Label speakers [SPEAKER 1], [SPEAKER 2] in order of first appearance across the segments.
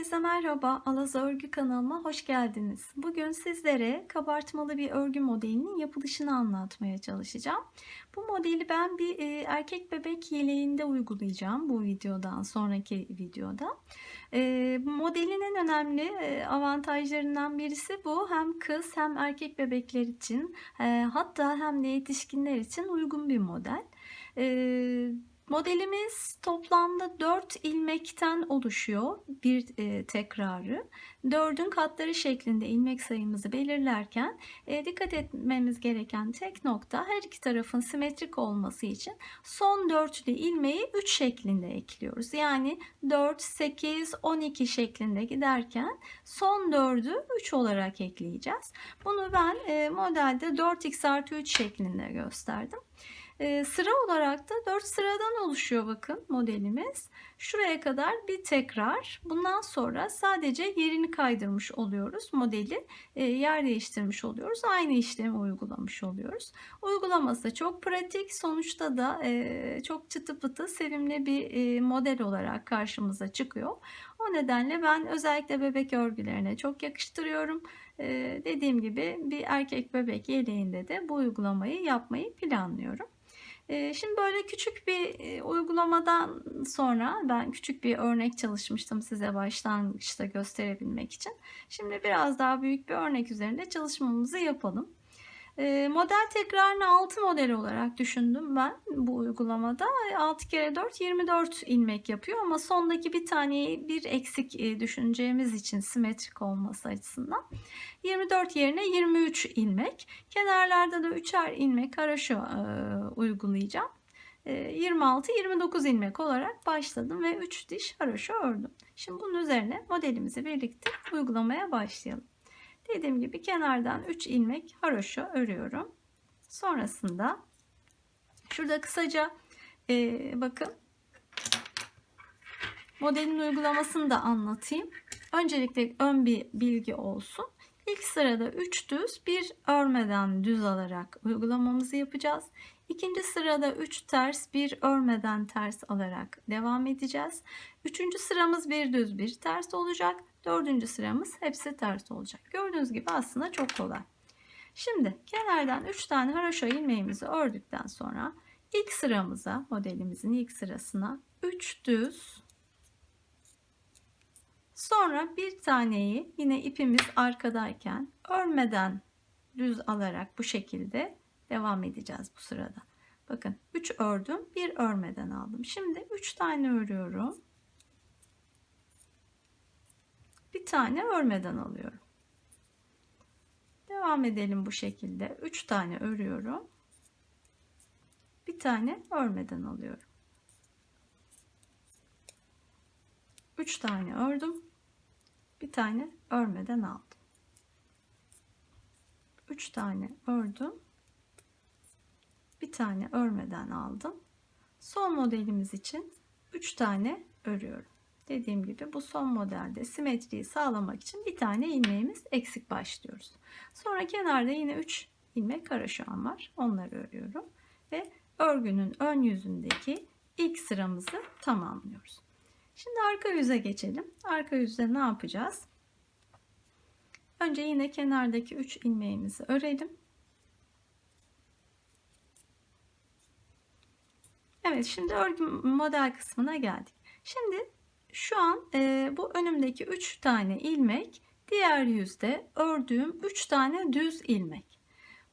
[SPEAKER 1] Herkese merhaba, Alaz Örgü kanalıma hoş geldiniz. Bugün sizlere kabartmalı bir örgü modelinin yapılışını anlatmaya çalışacağım. Bu modeli ben bir e, erkek bebek yeleğinde uygulayacağım bu videodan sonraki videoda. E, modelin en önemli e, avantajlarından birisi bu. Hem kız hem erkek bebekler için e, hatta hem de yetişkinler için uygun bir model. E, Modelimiz toplamda 4 ilmekten oluşuyor bir e, tekrarı. 4'ün katları şeklinde ilmek sayımızı belirlerken e, dikkat etmemiz gereken tek nokta her iki tarafın simetrik olması için son dörtlü ilmeği 3 şeklinde ekliyoruz. Yani 4, 8, 12 şeklinde giderken son 4'ü 3 olarak ekleyeceğiz. Bunu ben e, modelde 4x artı 3 şeklinde gösterdim. Ee, sıra olarak da 4 sıradan oluşuyor bakın modelimiz. Şuraya kadar bir tekrar. Bundan sonra sadece yerini kaydırmış oluyoruz. Modeli e, yer değiştirmiş oluyoruz. Aynı işlemi uygulamış oluyoruz. Uygulaması da çok pratik. Sonuçta da e, çok çıtı pıtı sevimli bir e, model olarak karşımıza çıkıyor. O nedenle ben özellikle bebek örgülerine çok yakıştırıyorum. Ee, dediğim gibi bir erkek bebek yeleğinde de bu uygulamayı yapmayı planlıyorum. Şimdi böyle küçük bir uygulamadan sonra ben küçük bir örnek çalışmıştım size başlangıçta gösterebilmek için. Şimdi biraz daha büyük bir örnek üzerinde çalışmamızı yapalım. Ee, model tekrarını 6 model olarak düşündüm ben bu uygulamada. 6 kere 4 24 ilmek yapıyor ama sondaki bir taneyi bir eksik e, düşüneceğimiz için simetrik olması açısından 24 yerine 23 ilmek. Kenarlarda da 3'er ilmek haraşo e, uygulayacağım. 26-29 e, ilmek olarak başladım ve 3 diş haraşo ördüm. Şimdi bunun üzerine modelimizi birlikte uygulamaya başlayalım. Dediğim gibi kenardan 3 ilmek haroşa örüyorum. Sonrasında şurada kısaca e, bakın modelin uygulamasını da anlatayım. Öncelikle ön bir bilgi olsun. İlk sırada 3 düz bir örmeden düz alarak uygulamamızı yapacağız. İkinci sırada 3 ters bir örmeden ters alarak devam edeceğiz. Üçüncü sıramız bir düz bir ters olacak. Dördüncü sıramız hepsi ters olacak. Gördüğünüz gibi aslında çok kolay. Şimdi kenardan 3 tane haroşa ilmeğimizi ördükten sonra ilk sıramıza modelimizin ilk sırasına 3 düz sonra bir taneyi yine ipimiz arkadayken örmeden düz alarak bu şekilde devam edeceğiz bu sırada. Bakın 3 ördüm bir örmeden aldım. Şimdi 3 tane örüyorum. Bir tane örmeden alıyorum. Devam edelim bu şekilde. 3 tane örüyorum. Bir tane örmeden alıyorum. 3 tane ördüm. Bir tane örmeden aldım. 3 tane ördüm. Bir tane örmeden aldım. Son modelimiz için 3 tane örüyorum. Dediğim gibi bu son modelde simetriyi sağlamak için bir tane ilmeğimiz eksik başlıyoruz. Sonra kenarda yine 3 ilmek karaşan var. Onları örüyorum. Ve örgünün ön yüzündeki ilk sıramızı tamamlıyoruz. Şimdi arka yüze geçelim. Arka yüzde ne yapacağız? Önce yine kenardaki 3 ilmeğimizi örelim. Evet şimdi örgü model kısmına geldik. Şimdi şu an e, bu önümdeki 3 tane ilmek diğer yüzde ördüğüm 3 tane düz ilmek.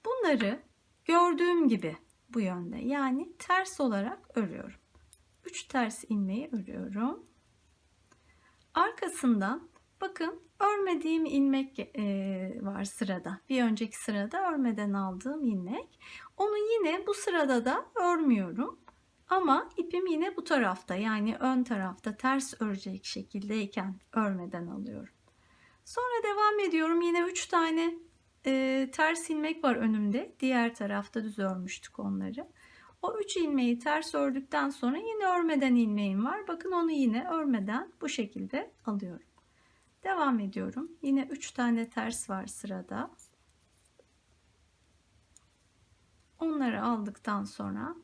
[SPEAKER 1] Bunları gördüğüm gibi bu yönde yani ters olarak örüyorum. 3 ters ilmeği örüyorum. Arkasından bakın örmediğim ilmek e, var sırada. Bir önceki sırada örmeden aldığım ilmek. Onu yine bu sırada da örmüyorum. Ama ipim yine bu tarafta yani ön tarafta ters örecek şekildeyken örmeden alıyorum. Sonra devam ediyorum. Yine 3 tane e, ters ilmek var önümde. Diğer tarafta düz örmüştük onları. O 3 ilmeği ters ördükten sonra yine örmeden ilmeğim var. Bakın onu yine örmeden bu şekilde alıyorum. Devam ediyorum. Yine 3 tane ters var sırada. Onları aldıktan sonra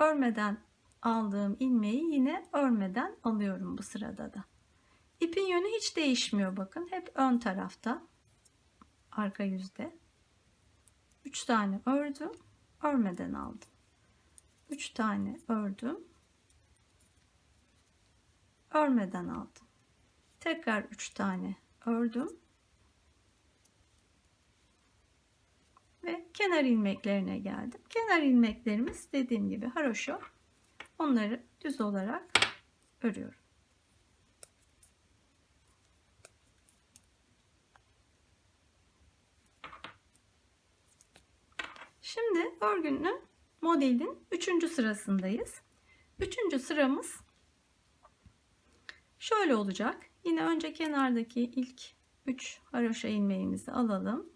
[SPEAKER 1] örmeden aldığım ilmeği yine örmeden alıyorum bu sırada da. ipin yönü hiç değişmiyor bakın. Hep ön tarafta. Arka yüzde. 3 tane ördüm. Örmeden aldım. 3 tane ördüm. Örmeden aldım. Tekrar 3 tane ördüm. Ve kenar ilmeklerine geldim. Kenar ilmeklerimiz dediğim gibi haroşo. Onları düz olarak örüyorum. Şimdi örgünün modelin 3. sırasındayız. 3. sıramız şöyle olacak. Yine önce kenardaki ilk 3 haroşa ilmeğimizi alalım.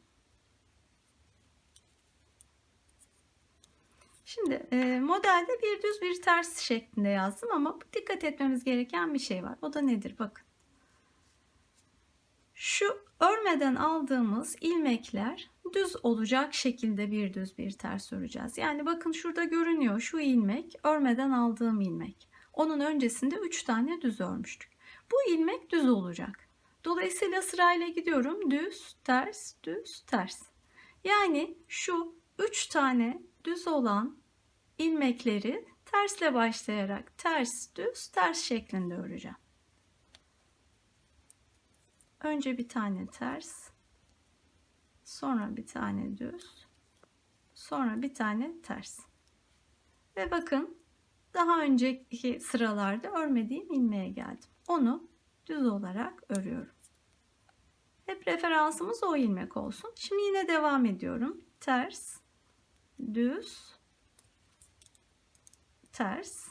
[SPEAKER 1] Şimdi e, modelde bir düz bir ters şeklinde yazdım ama dikkat etmemiz gereken bir şey var. O da nedir? Bakın. Şu örmeden aldığımız ilmekler düz olacak şekilde bir düz bir ters öreceğiz. Yani bakın şurada görünüyor şu ilmek örmeden aldığım ilmek. Onun öncesinde 3 tane düz örmüştük. Bu ilmek düz olacak. Dolayısıyla sırayla gidiyorum. Düz, ters, düz, ters. Yani şu 3 tane düz olan ilmekleri tersle başlayarak ters, düz, ters şeklinde öreceğim. Önce bir tane ters, sonra bir tane düz, sonra bir tane ters. Ve bakın daha önceki sıralarda örmediğim ilmeğe geldim. Onu düz olarak örüyorum. Hep referansımız o ilmek olsun. Şimdi yine devam ediyorum. Ters, düz, ters.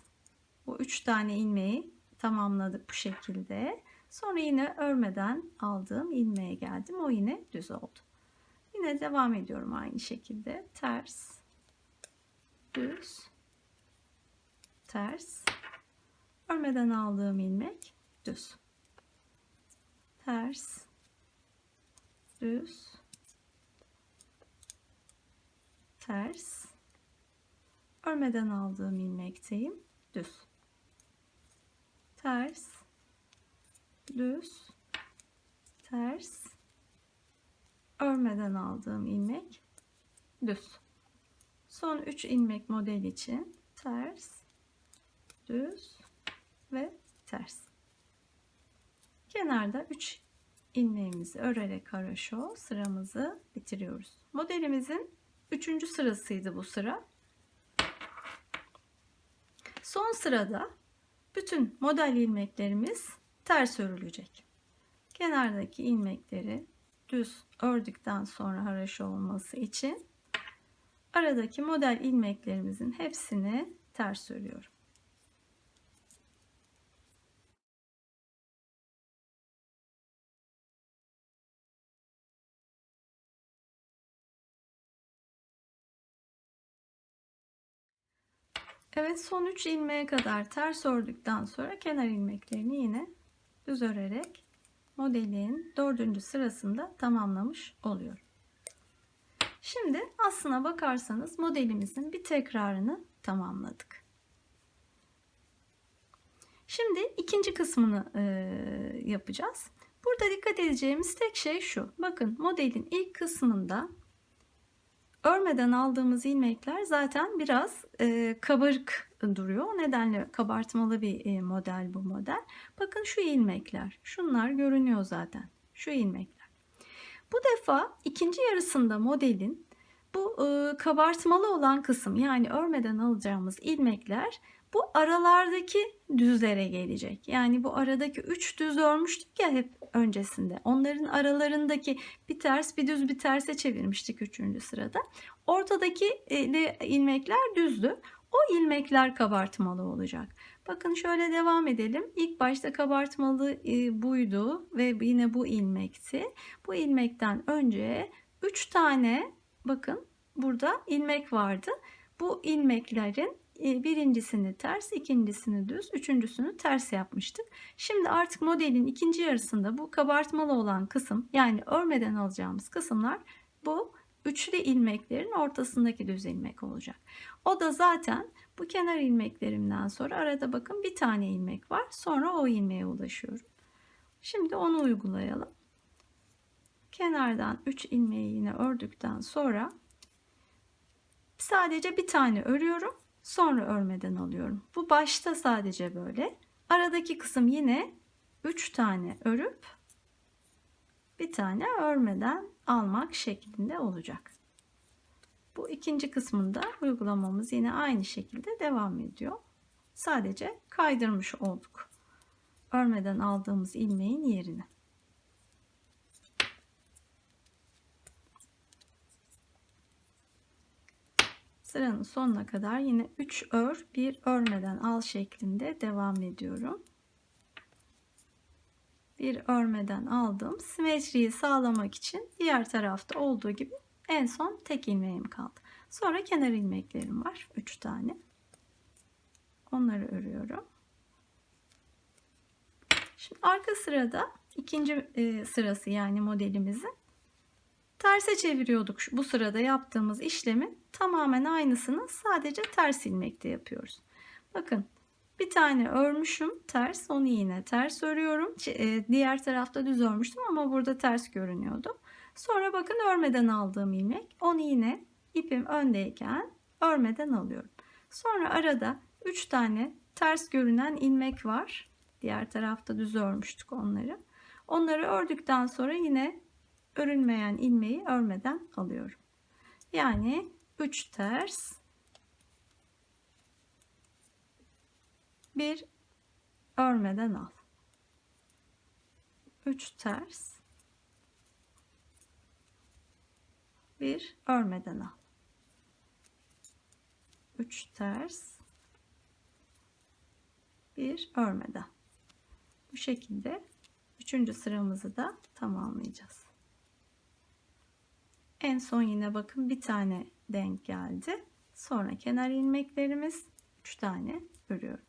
[SPEAKER 1] Bu üç tane ilmeği tamamladık bu şekilde. Sonra yine örmeden aldığım ilmeğe geldim. O yine düz oldu. Yine devam ediyorum aynı şekilde. Ters, düz, ters. Örmeden aldığım ilmek düz. Ters, düz, ters. Örmeden aldığım ilmekteyim. Düz. Ters, düz, ters, örmeden aldığım ilmek düz. Son 3 ilmek model için ters, düz ve ters. Kenarda 3 ilmeğimizi örerek haroşo sıramızı bitiriyoruz. Modelimizin 3. sırasıydı bu sıra. Son sırada bütün model ilmeklerimiz ters örülecek. Kenardaki ilmekleri düz ördükten sonra haraşo olması için aradaki model ilmeklerimizin hepsini ters örüyorum. Evet son 3 ilmeğe kadar ters ördükten sonra kenar ilmeklerini yine düz örerek modelin dördüncü sırasında tamamlamış oluyorum. Şimdi aslına bakarsanız modelimizin bir tekrarını tamamladık. Şimdi ikinci kısmını e, yapacağız. Burada dikkat edeceğimiz tek şey şu. Bakın modelin ilk kısmında örmeden aldığımız ilmekler zaten biraz e, kabarık duruyor. O nedenle kabartmalı bir e, model bu model. Bakın şu ilmekler. Şunlar görünüyor zaten. Şu ilmekler. Bu defa ikinci yarısında modelin bu e, kabartmalı olan kısım yani örmeden alacağımız ilmekler bu aralardaki düzlere gelecek. Yani bu aradaki 3 düz örmüştük ya hep öncesinde. Onların aralarındaki bir ters bir düz bir terse çevirmiştik 3. sırada. Ortadaki ilmekler düzdü. O ilmekler kabartmalı olacak. Bakın şöyle devam edelim. İlk başta kabartmalı e, buydu ve yine bu ilmekti. Bu ilmekten önce 3 tane bakın burada ilmek vardı. Bu ilmeklerin e, birincisini ters, ikincisini düz, üçüncüsünü ters yapmıştık. Şimdi artık modelin ikinci yarısında bu kabartmalı olan kısım yani örmeden alacağımız kısımlar bu üçlü ilmeklerin ortasındaki düz ilmek olacak. O da zaten bu kenar ilmeklerimden sonra arada bakın bir tane ilmek var. Sonra o ilmeğe ulaşıyorum. Şimdi onu uygulayalım. Kenardan 3 ilmeği yine ördükten sonra sadece bir tane örüyorum. Sonra örmeden alıyorum. Bu başta sadece böyle. Aradaki kısım yine 3 tane örüp bir tane örmeden almak şeklinde olacak. Bu ikinci kısmında uygulamamız yine aynı şekilde devam ediyor. Sadece kaydırmış olduk. Örmeden aldığımız ilmeğin yerine. Sıranın sonuna kadar yine 3 ör, 1 örmeden al şeklinde devam ediyorum. Bir örmeden aldım. Simetriyi sağlamak için diğer tarafta olduğu gibi en son tek ilmeğim kaldı. Sonra kenar ilmeklerim var. 3 tane. Onları örüyorum. Şimdi arka sırada ikinci e, sırası yani modelimizin terse çeviriyorduk. Bu sırada yaptığımız işlemin tamamen aynısını sadece ters ilmekte yapıyoruz. Bakın bir tane örmüşüm ters onu yine ters örüyorum. E, diğer tarafta düz örmüştüm ama burada ters görünüyordu. Sonra bakın örmeden aldığım ilmek onu yine ipim öndeyken örmeden alıyorum. Sonra arada 3 tane ters görünen ilmek var. Diğer tarafta düz örmüştük onları. Onları ördükten sonra yine örülmeyen ilmeği örmeden alıyorum. Yani 3 ters bir örmeden al. 3 ters bir örmeden al. 3 ters bir örmeden. Bu şekilde üçüncü sıramızı da tamamlayacağız. En son yine bakın bir tane denk geldi. Sonra kenar ilmeklerimiz 3 tane örüyorum.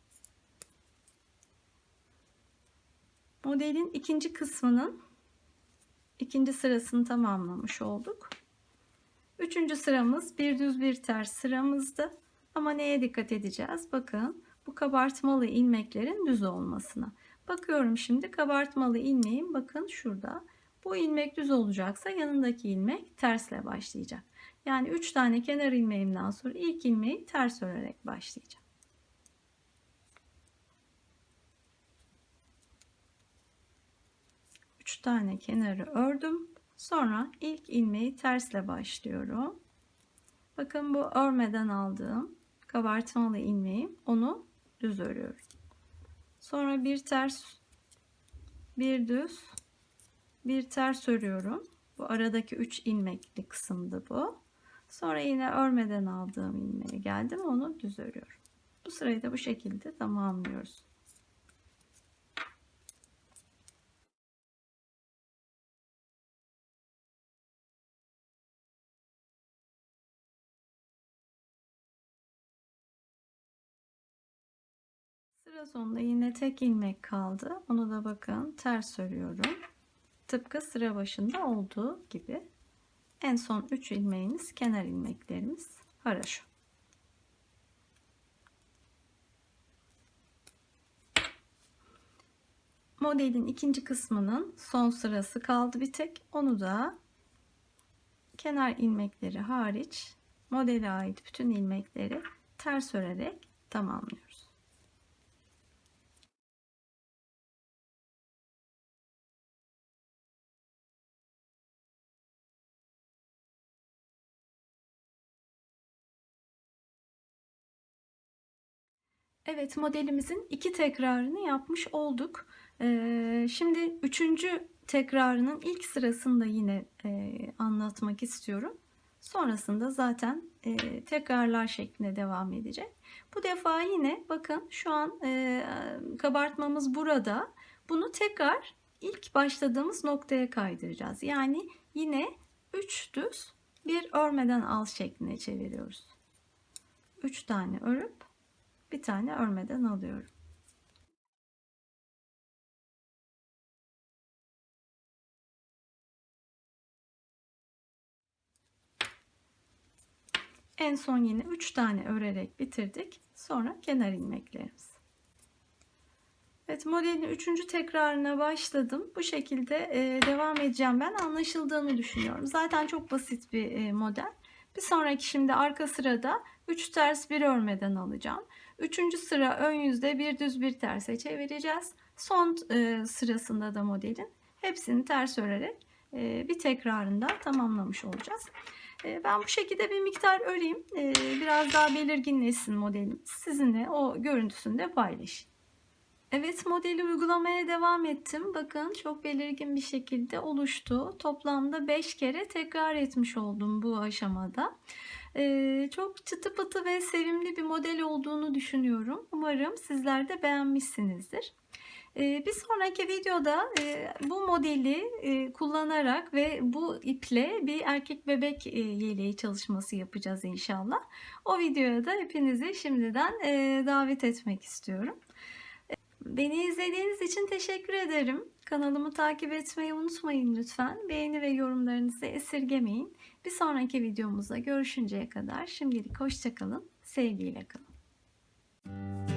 [SPEAKER 1] Modelin ikinci kısmının ikinci sırasını tamamlamış olduk. Üçüncü sıramız bir düz bir ters sıramızdı. Ama neye dikkat edeceğiz? Bakın bu kabartmalı ilmeklerin düz olmasına. Bakıyorum şimdi kabartmalı ilmeğim bakın şurada. Bu ilmek düz olacaksa yanındaki ilmek tersle başlayacak. Yani 3 tane kenar ilmeğimden sonra ilk ilmeği ters örerek başlayacağım. Üç tane kenarı ördüm. Sonra ilk ilmeği tersle başlıyorum. Bakın bu örmeden aldığım kabartmalı ilmeğim. Onu düz örüyorum. Sonra bir ters bir düz bir ters örüyorum. Bu aradaki 3 ilmekli kısımdı bu. Sonra yine örmeden aldığım ilmeğe geldim. Onu düz örüyorum. Bu sırayı da bu şekilde tamamlıyoruz. Sıra sonunda yine tek ilmek kaldı. Onu da bakın ters örüyorum. Tıpkı sıra başında olduğu gibi. En son 3 ilmeğimiz kenar ilmeklerimiz haraşo. Modelin ikinci kısmının son sırası kaldı bir tek. Onu da kenar ilmekleri hariç modele ait bütün ilmekleri ters örerek tamamlıyoruz. Evet modelimizin iki tekrarını yapmış olduk. Ee, şimdi üçüncü tekrarının ilk sırasında yine e, anlatmak istiyorum. Sonrasında zaten e, tekrarlar şeklinde devam edecek. Bu defa yine bakın şu an e, kabartmamız burada. Bunu tekrar ilk başladığımız noktaya kaydıracağız. Yani yine 3 düz bir örmeden al şekline çeviriyoruz. 3 tane örüp bir tane örmeden alıyorum. En son yine 3 tane örerek bitirdik. Sonra kenar ilmeklerimiz. Evet modelin üçüncü tekrarına başladım. Bu şekilde e, devam edeceğim ben. Anlaşıldığını düşünüyorum. Zaten çok basit bir e, model. Bir sonraki şimdi arka sırada 3 ters bir örmeden alacağım. Üçüncü sıra ön yüzde bir düz bir terse çevireceğiz. Son e, sırasında da modelin hepsini ters örerek e, bir tekrarında tamamlamış olacağız. E, ben bu şekilde bir miktar öreyim. E, biraz daha belirginleşsin modelimiz. Sizinle o görüntüsünü de paylaşayım. Evet modeli uygulamaya devam ettim. Bakın çok belirgin bir şekilde oluştu. Toplamda 5 kere tekrar etmiş oldum bu aşamada. Çok çıtı pıtı ve sevimli bir model olduğunu düşünüyorum. Umarım sizler de beğenmişsinizdir. Bir sonraki videoda bu modeli kullanarak ve bu iple bir erkek bebek yeleği çalışması yapacağız inşallah. O videoya da hepinizi şimdiden davet etmek istiyorum. Beni izlediğiniz için teşekkür ederim. Kanalımı takip etmeyi unutmayın lütfen. Beğeni ve yorumlarınızı esirgemeyin. Bir sonraki videomuzda görüşünceye kadar şimdilik hoşçakalın. Sevgiyle kalın.